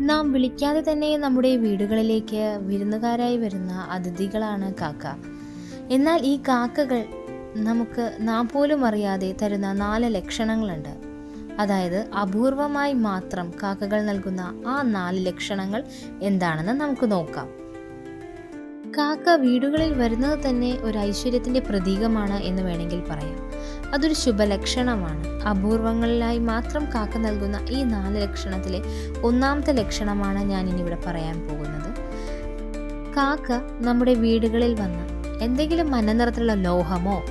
നാം വിളിക്കാതെ തന്നെ നമ്മുടെ വീടുകളിലേക്ക് വിരുന്നുകാരായി വരുന്ന അതിഥികളാണ് കാക്ക. എന്നാൽ ഈ കാക്കകൾ നമുക്ക് നാം പോലും അറിയാതെ തരുന്ന നാല് ലക്ഷണങ്ങളുണ്ട്. അതായത് അപൂർവമായി മാത്രം കാക്കകൾ നൽകുന്ന ആ നാല് ലക്ഷണങ്ങൾ എന്താണെന്ന് നമുക്ക് നോക്കാം. കാക്ക വീടുകളിൽ വരുന്നത് തന്നെ ഒരു ഐശ്വര്യത്തിന്റെ പ്രതീകമാണ് എന്ന് വേണമെങ്കിൽ പറയാം. അതൊരു ശുഭലക്ഷണമാണ്. അപൂർവങ്ങളിലായി മാത്രം കാക്ക നൽകുന്ന ഈ നാല് ലക്ഷണത്തിലെ ഒന്നാമത്തെ ലക്ഷണമാണ് ഞാൻ ഇനിവിടെ പറയാൻ പോകുന്നത്. കാക്ക നമ്മുടെ വീടുകളിൽ വന്ന് എന്തെങ്കിലും മഞ്ഞനിറത്തിലുള്ള ലോഹമോ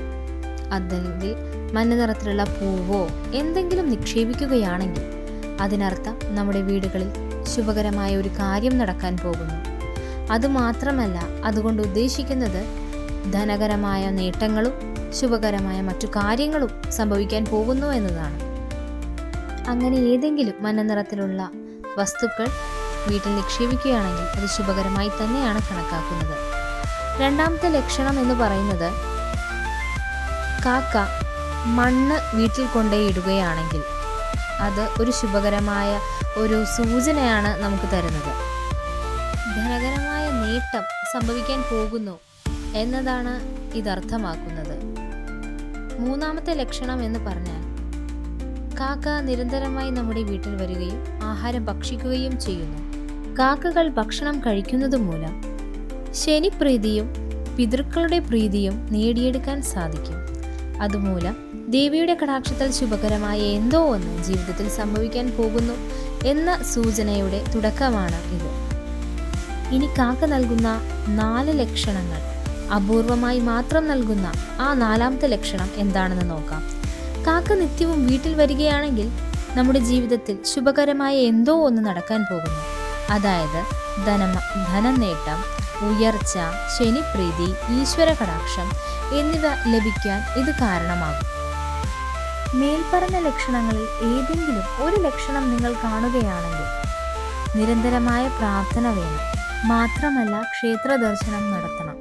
അല്ലെങ്കിൽ മഞ്ഞനിറത്തിലുള്ള പൂവോ എന്തെങ്കിലും നിക്ഷേപിക്കുകയാണെങ്കിൽ അതിനർത്ഥം നമ്മുടെ വീടുകളിൽ ശുഭകരമായ ഒരു കാര്യം നടക്കാൻ പോകുന്നു. അതുമാത്രമല്ല അതുകൊണ്ട് ഉദ്ദേശിക്കുന്നത് ധനകരമായ നേട്ടങ്ങളും ശുഭകരമായ മറ്റു കാര്യങ്ങളും സംഭവിക്കാൻ പോകുന്നു എന്നതാണ്. അങ്ങനെ ഏതെങ്കിലും മഞ്ഞനിറത്തിലുള്ള വസ്തുക്കൾ വീട്ടിൽ നിക്ഷേപിക്കുകയാണെങ്കിൽ അത് ശുഭകരമായി തന്നെയാണ് കണക്കാക്കുന്നത്. രണ്ടാമത്തെ ലക്ഷണം എന്ന് പറയുന്നത് കാക്ക മണ്ണ് വീട്ടിൽ കൊണ്ടേയിടുകയാണെങ്കിൽ അത് ഒരു ശുഭകരമായ ഒരു സൂചനയാണ് നമുക്ക് തരുന്നത്. ധനകരമായ നേട്ടം സംഭവിക്കാൻ പോകുന്നു എന്നതാണ് ഇതർത്ഥമാക്കുന്നത്. മൂന്നാമത്തെ ലക്ഷണം എന്ന് പറഞ്ഞാൽ കാക്ക നിരന്തരമായി നമ്മുടെ വീട്ടിൽ വരികയും ആഹാരം ഭക്ഷിക്കുകയും ചെയ്യുന്നു. കാക്കകൾ ഭക്ഷണം കഴിക്കുന്നത് മൂലം ശനിപ്രീതിയും പിതൃക്കളുടെ പ്രീതിയും നേടിയെടുക്കാൻ സാധിക്കും. അതുമൂലം ദേവിയുടെ കടാക്ഷത്തിൽ ശുഭകരമായ എന്തോ ഒന്ന് ജീവിതത്തിൽ സംഭവിക്കാൻ പോകുന്നു എന്ന സൂചനയുടെ തുടക്കമാണ് ഇത്. ഇനി കാക്ക നൽകുന്ന നാല് ലക്ഷണങ്ങൾ. അപൂർവമായി മാത്രം നൽകുന്ന ആ നാലാമത്തെ ലക്ഷണം എന്താണെന്ന് നോക്കാം. കാക്ക നിത്യവും വീട്ടിൽ വരികയാണെങ്കിൽ നമ്മുടെ ജീവിതത്തിൽ ശുഭകരമായ എന്തോ ഒന്ന് നടക്കാൻ പോകുന്നു. അതായത് ധനമ ധനനേട്ടം ഉയർച്ച ശനിപ്രീതി ഈശ്വര കടാക്ഷം എന്നിവ ലഭിക്കാൻ ഇത് കാരണമാകും. മേൽപ്പറഞ്ഞ ലക്ഷണങ്ങളിൽ ഏതെങ്കിലും ഒരു ലക്ഷണം നിങ്ങൾ കാണുകയാണെങ്കിൽ നിരന്തരമായ പ്രാർത്ഥന വേണം. മാത്രമല്ല ക്ഷേത്ര ദർശനം നടത്തണം.